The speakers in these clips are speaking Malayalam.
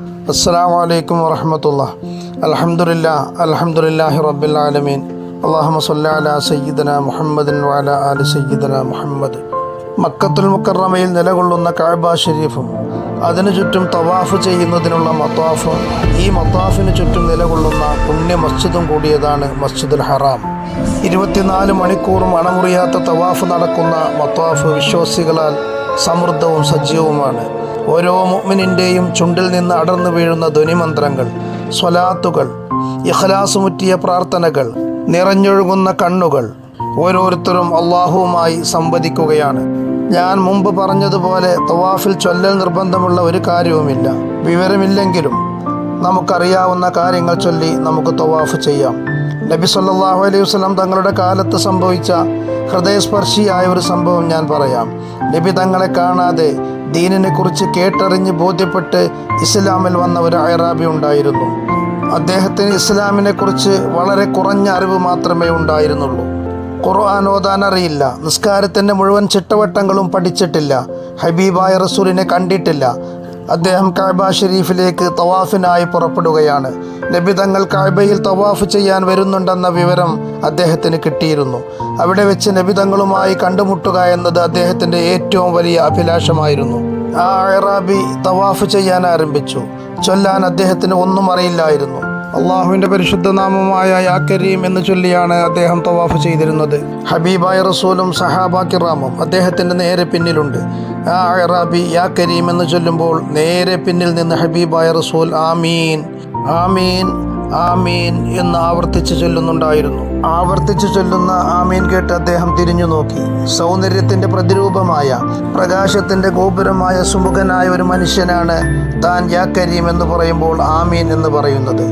അസ്സാം വലൈക്കും വറഹമത്തുള്ള അലഹമുല്ല അലഹമുല്ലാഹി റബ്ബുലാലമീൻ അള്ളാഹു സല്ലാല സയ്യിദന മുഹമ്മദിൻ വാല അലി സയ്യിദന മുഹമ്മദ്. മക്കത്തുൽ മുക്കറമയിൽ നിലകൊള്ളുന്ന കാബ ഷെരീഫും അതിനു ചുറ്റും തവാഫ് ചെയ്യുന്നതിനുള്ള മത്താഫും ഈ മത്താഫിന് ചുറ്റും നിലകൊള്ളുന്ന പുണ്യ മസ്ജിദും കൂടിയതാണ് മസ്ജിദുൽ ഹറാം. ഇരുപത്തിനാല് മണിക്കൂറും അണമുറിയാത്ത തവാഫ് നടക്കുന്ന മത്താഫ് വിശ്വാസികളാൽ സമൃദ്ധവും സജീവവുമാണ്. ഓരോ മുഅ്മിനിന്റെയും ചുണ്ടിൽ നിന്ന് അടർന്നു വീഴുന്ന ധ്വനിമന്ത്രങ്ങൾ സ്വലാത്തുകൾ ഇഹ്ലാസുമുറ്റിയ പ്രാർത്ഥനകൾ നിറഞ്ഞൊഴുകുന്ന കണ്ണുകൾ ഓരോരുത്തരും അള്ളാഹുവുമായി സംവദിക്കുകയാണ്. ഞാൻ മുമ്പ് പറഞ്ഞതുപോലെ തവാഫിൽ ചൊല്ലൽ നിർബന്ധമുള്ള ഒരു കാര്യവുമില്ല. വിവരമില്ലെങ്കിലും നമുക്കറിയാവുന്ന കാര്യങ്ങൾ ചൊല്ലി നമുക്ക് തവാഫ് ചെയ്യാം. നബി സല്ലാഹു അലൈഹി വസല്ലം തങ്ങളുടെ കാലത്ത് സംഭവിച്ച ഹൃദയസ്പർശിയായ ഒരു സംഭവം ഞാൻ പറയാം. നബി തങ്ങളെ കാണാതെ ദീനിനെ കുറിച്ച് കേട്ടറിഞ്ഞ് ബോധ്യപ്പെട്ട് ഇസ്ലാമിൽ വന്ന ഒരു അയറാബി ഉണ്ടായിരുന്നു. അദ്ദേഹത്തിന് ഇസ്ലാമിനെ കുറിച്ച് വളരെ കുറഞ്ഞ അറിവ് മാത്രമേ ഉണ്ടായിരുന്നുള്ളൂ. ഖുർആൻ ഓതാൻ അറിയില്ല നിസ്കാരത്തിന്റെ മുഴുവൻ ചിട്ടവട്ടങ്ങളും പഠിച്ചിട്ടില്ല. ഹബീബായ റസൂലിനെ കണ്ടിട്ടില്ല. അദ്ദേഹം കഅബ ഷെരീഫിലേക്ക് തവാഫിനായി പുറപ്പെടുകയാണ്. നബി തങ്ങൾ കഅബയിൽ തവാഫ് ചെയ്യാൻ വരുന്നുണ്ടെന്ന വിവരം അദ്ദേഹത്തിന് കിട്ടിയിരുന്നു. അവിടെ വെച്ച് നബി തങ്ങളുമായി കണ്ടുമുട്ടുക എന്നത് അദ്ദേഹത്തിന്റെ ഏറ്റവും വലിയ അഭിലാഷമായിരുന്നു. ആ അയറാബി തവാഫ് ചെയ്യാൻ ആരംഭിച്ചു. ചൊല്ലാൻ അദ്ദേഹത്തിന് ഒന്നും അറിയില്ലായിരുന്നു. അള്ളാഹുവിന്റെ പരിശുദ്ധ നാമമായ യാ കരീം എന്ന് ചൊല്ലിയാണ് അദ്ദേഹം തവാഫ് ചെയ്തിരുന്നത്. ഹബീബായ റസൂലും സഹാബ കിറാമും അദ്ദേഹത്തിന്റെ നേരെ പിന്നിലുണ്ട്. ആ അറാബി യാ കരീം എന്ന് ചൊല്ലുമ്പോൾ നേരെ പിന്നിൽ നിന്ന് ഹബീബായ റസൂൽ ആമീൻ ആമീൻ ആമീൻ എന്ന് ആവർത്തിച്ച് ചൊല്ലുന്നുണ്ടായിരുന്നു. ആവർത്തിച്ച് ചൊല്ലുന്ന ആമീൻ കേട്ട് അദ്ദേഹം തിരിഞ്ഞു നോക്കി. സൗന്ദര്യത്തിന്റെ പ്രതിരൂപമായ പ്രകാശത്തിന്റെ ഗോപുരമായ സുമുഖനായ ഒരു മനുഷ്യനാണ് താൻ യാ കരീം എന്ന് പറയുമ്പോൾ ആമീൻ എന്ന് പറയുന്നത്.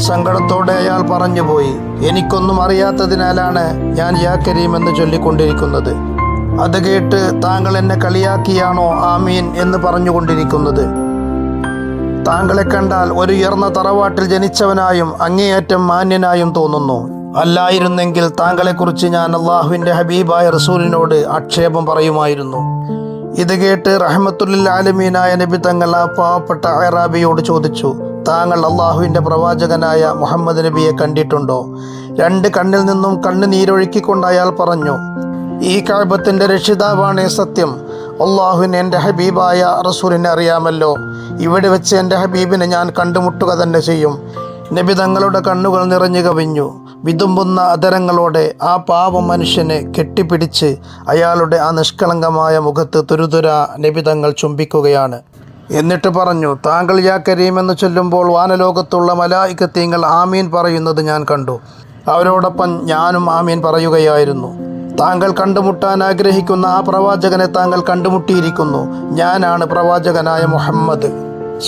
സങ്കടത്തോടെ അയാൾ പറഞ്ഞുപോയി എനിക്കൊന്നും അറിയാത്തതിനാലാണ് ഞാൻ യാ കരീം എന്ന് ചൊല്ലിക്കൊണ്ടിരിക്കുന്നത്. അത് കേട്ട് താങ്കൾ എന്നെ കളിയാക്കിയാണോ ആമീൻ എന്ന് പറഞ്ഞുകൊണ്ടിരിക്കുന്നത്. താങ്കളെ കണ്ടാൽ ഒരു ഉയർന്ന തറവാട്ടിൽ ജനിച്ചവനായും അങ്ങേയറ്റം മാന്യനായും തോന്നുന്നു. അല്ലായിരുന്നെങ്കിൽ താങ്കളെക്കുറിച്ച് ഞാൻ അള്ളാഹുവിന്റെ ഹബീബായ റസൂലിനോട് ആക്ഷേപം പറയുമായിരുന്നു. ഇത് കേട്ട് റഹ്മത്തുല്ലിൽ ആലമീനായ നബി തങ്ങൾ ആ പാവപ്പെട്ട അറാബിയോട് ചോദിച്ചു താങ്കൾ അള്ളാഹുവിന്റെ പ്രവാചകനായ മുഹമ്മദ് നബിയെ കണ്ടിട്ടുണ്ടോ? രണ്ട് കണ്ണിൽ നിന്നും കണ്ണ് നീരൊഴുക്കിക്കൊണ്ട് അയാൾ പറഞ്ഞു ഈ കാഴ്ബത്തിന്റെ രക്ഷിതാവാണ് സത്യം. അള്ളാഹുവിന് എന്റെ ഹബീബായ റസൂലിനെ അറിയാമല്ലോ. ഇവിടെ വെച്ച് എന്റെ ഹബീബിനെ ഞാൻ കണ്ടുമുട്ടുക തന്നെ ചെയ്യും. നബി തങ്ങളുടെ കണ്ണുകൾ നിറഞ്ഞു കവിഞ്ഞു. വിതുമ്പുന്ന അതരങ്ങളോടെ ആ പാവ മനുഷ്യനെ കെട്ടിപ്പിടിച്ച് അയാളുടെ ആ നിഷ്കളങ്കമായ മുഖത്ത് തുരുതുര നിബിതങ്ങൾ ചുംബിക്കുകയാണ്. എന്നിട്ട് പറഞ്ഞു താങ്കൾ യാ കരീം എന്ന് ചൊല്ലുമ്പോൾ വാനലോകത്തുള്ള മലായിക്കത്തീങ്ങൾ ആമീൻ പറയുന്നത് ഞാൻ കണ്ടു. അവരോടൊപ്പം ഞാനും ആമീൻ പറയുകയായിരുന്നു. താങ്കൾ കണ്ടുമുട്ടാൻ ആഗ്രഹിക്കുന്ന ആ പ്രവാചകനെ താങ്കൾ കണ്ടുമുട്ടിയിരിക്കുന്നു. ഞാനാണ് പ്രവാചകനായ മുഹമ്മദ്.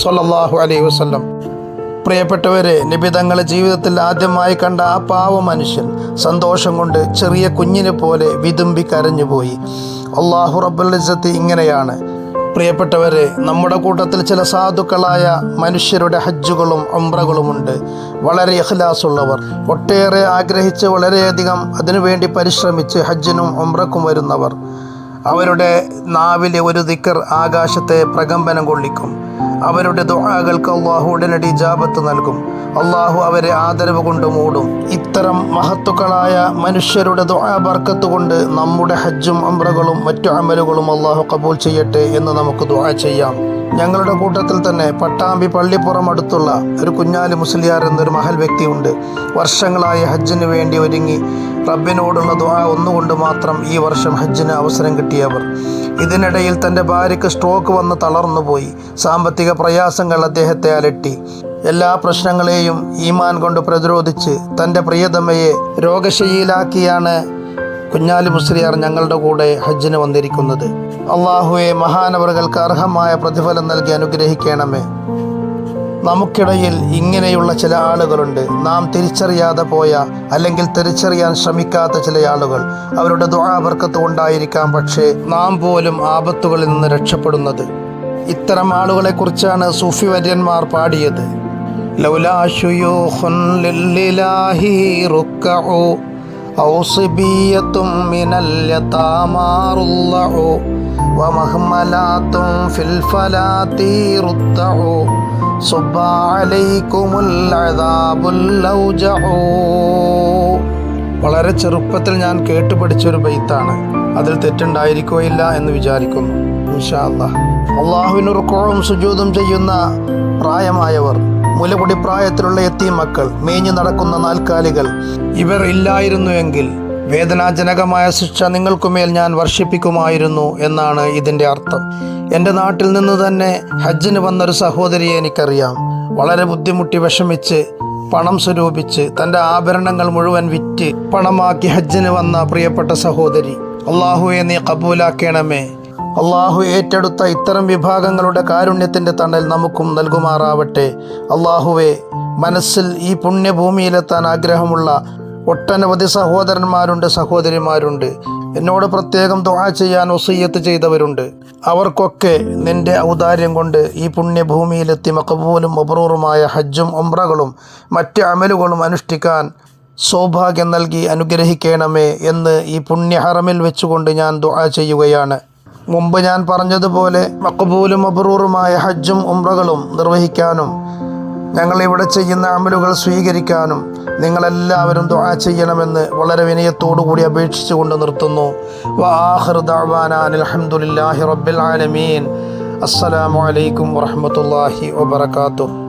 സൊല്ലാഹു അലൈഹി വസല്ലം. പ്രിയപ്പെട്ടവരെ നബി തങ്ങളെ ജീവിതത്തിൽ ആദ്യമായി കണ്ട ആ പാവ മനുഷ്യൻ സന്തോഷം കൊണ്ട് ചെറിയ കുഞ്ഞിനെ പോലെ വിതുമ്പി കരഞ്ഞുപോയി. അള്ളാഹു റബ്ബുൽ ഇസ്സത്ത് ഇങ്ങനെയാണ്. പ്രിയപ്പെട്ടവരെ നമ്മുടെ കൂട്ടത്തിൽ ചില സാധുക്കളായ മനുഷ്യരുടെ ഹജ്ജുകളും ഉംറകളുമുണ്ട്. വളരെ ഇഖ്ലാസുള്ളവർ. ഒട്ടേറെ ആഗ്രഹിച്ച് വളരെയധികം അതിനുവേണ്ടി പരിശ്രമിച്ച് ഹജ്ജിനും ഉംറക്കും വരുന്നവർ. അവരുടെ നാവിലെ ഒരു ദിക്കർ ആകാശത്തെ പ്രകമ്പനം കൊള്ളിക്കും. അവരുടെ ദുആകൾക്ക് അള്ളാഹു ഉടനടി ജാപത്ത് നൽകും. അള്ളാഹു അവരെ ആദരവ് കൊണ്ട് മൂടും. ഇത്തരം മഹത്തുക്കളായ മനുഷ്യരുടെ ദുആ ബർക്കത്ത് കൊണ്ട് നമ്മുടെ ഹജ്ജും അമ്രകളും മറ്റു അമലുകളും അള്ളാഹു കബൂൽ ചെയ്യട്ടെ എന്ന് നമുക്ക് ദുആ ചെയ്യാം. ഞങ്ങളുടെ കൂട്ടത്തിൽ തന്നെ പട്ടാമ്പി പള്ളിപ്പുറം അടുത്തുള്ള ഒരു കുഞ്ഞാലി മുസ്ലിയാർ എന്നൊരു മഹൽ വ്യക്തിയുണ്ട്. വർഷങ്ങളായി ഹജ്ജിന് വേണ്ടി ഒരുങ്ങി റബ്ബിനോടുള്ള ദ്വാ ഒന്നുകൊണ്ട് മാത്രം ഈ വർഷം ഹജ്ജിന് അവസരം കിട്ടിയവർ. ഇതിനിടയിൽ തന്റെ ഭാര്യയ്ക്ക് സ്ട്രോക്ക് വന്ന് തളർന്നുപോയി. സാമ്പത്തിക പ്രയാസങ്ങൾ അദ്ദേഹത്തെ അലട്ടി. എല്ലാ പ്രശ്നങ്ങളെയും ഈമാൻ കൊണ്ട് പ്രതിരോധിച്ച് തന്റെ പ്രിയതമയെ രോഗശയ്യയിലാക്കിയാണ് കുഞ്ഞാലി മുസ്ലിയാർ ഞങ്ങളുടെ കൂടെ ഹജ്ജിന് വന്നിരിക്കുന്നത്. അള്ളാഹുവെ മഹാനവറുകൾക്ക് അർഹമായ പ്രതിഫലം നൽകി അനുഗ്രഹിക്കണമേ. നമുക്കിടയിൽ ഇങ്ങനെയുള്ള ചില ആളുകളുണ്ട്. നാം തിരിച്ചറിയാതെ പോയ അല്ലെങ്കിൽ തിരിച്ചറിയാൻ ശ്രമിക്കാത്ത ചില ആളുകൾ. അവരുടെ ദുആബർക്കത്ത് കൊണ്ടായിരിക്കാം പക്ഷേ നാം പോലും ആപത്തുകളിൽ നിന്ന് രക്ഷപ്പെടുന്നത്. ഇത്തരം ആളുകളെക്കുറിച്ചാണ് സൂഫി വര്യന്മാർ പാടിയത്. ലൗലാ ശുയൂഖുൻ ലില്ലാഹി റുക്കഉ أو صبية من اليتامى رضعوا ومهملات في الفلاة رضعوا صب عليكم العذاب الأوجع വളരെ ചെറുപ്പത്തിൽ ഞാൻ കേട്ടു പഠിച്ചൊരു ബെയ്ത്താണ് അതിൽ തെറ്റുണ്ടായിരിക്കുകയില്ല എന്ന് വിചാരിക്കുന്നു ഇൻഷാ അല്ലാഹ് അള്ളാഹുവിന് റുക്കോവും സുജൂതും ചെയ്യുന്ന പ്രായമായവർ മുലകുടി പ്രായത്തിലുള്ള എത്തി മക്കൾ മേഞ്ഞു നടക്കുന്ന നാൽക്കാലികൾ. ഇവർ ഇല്ലായിരുന്നുവെങ്കിൽ വേദനാജനകമായ ശിക്ഷ നിങ്ങൾക്കുമേൽ ഞാൻ വർഷിപ്പിക്കുമായിരുന്നു എന്നാണ് ഇതിന്റെ അർത്ഥം. എന്റെ നാട്ടിൽ നിന്ന് തന്നെ ഹജ്ജിന് വന്നൊരു സഹോദരിയെ എനിക്കറിയാം. വളരെ ബുദ്ധിമുട്ടി വിഷമിച്ച് പണം സ്വരൂപിച്ച് തന്റെ ആഭരണങ്ങൾ മുഴുവൻ വിറ്റ് പണമാക്കി ഹജ്ജിന് വന്ന പ്രിയപ്പെട്ട സഹോദരി. അള്ളാഹുവെ നീ കബൂലാക്കണമേ. അള്ളാഹു ഏറ്റെടുത്ത ഇത്തരം വിഭാഗങ്ങളുടെ കാരുണ്യത്തിന്റെ തണൽ നമുക്കും നൽകുമാറാവട്ടെ. അള്ളാഹുവെ മനസ്സിൽ ഈ പുണ്യഭൂമിയിലെത്താൻ ആഗ്രഹമുള്ള ഒട്ടനവധി സഹോദരന്മാരുണ്ട് സഹോദരിമാരുണ്ട്. എന്നോട് പ്രത്യേകം ദുആ ചെയ്യാൻ ഒസീയത്ത് ചെയ്തവരുണ്ട്. അവർക്കൊക്കെ നിന്റെ ഔദാര്യം കൊണ്ട് ഈ പുണ്യഭൂമിയിലെത്തി മക്കബൂലും മബ്രൂറുമായ ഹജ്ജും ഉംറകളും മറ്റ് അമലുകളും അനുഷ്ഠിക്കാൻ സൗഭാഗ്യം നൽകി അനുഗ്രഹിക്കണമേ എന്ന് ഈ പുണ്യഹറമിൽ വെച്ചുകൊണ്ട് ഞാൻ ദുആ ചെയ്യുകയാണ്. മുമ്പ് ഞാൻ പറഞ്ഞതുപോലെ മക്കബൂലും അബ്രൂറുമായ ഹജ്ജും ഉംറകളും നിർവഹിക്കാനും ഞങ്ങൾ ഇവിടെ ചെയ്യുന്ന അമലുകൾ സ്വീകരിക്കാനും നിങ്ങളെല്ലാവരും ദുആ ചെയ്യണമെന്ന് വളരെ വിനയത്തോടുകൂടി അപേക്ഷിച്ചുകൊണ്ട് നിർത്തുന്നു. വാഹിർ ദഅ്വാന അനിൽ ഹംദുലില്ലാഹി റബ്ബിൽ ആലമീൻ. അസ്സലാമു അലൈക്കും വറഹ്മത്തുള്ളാഹി വബറകാതുഹു.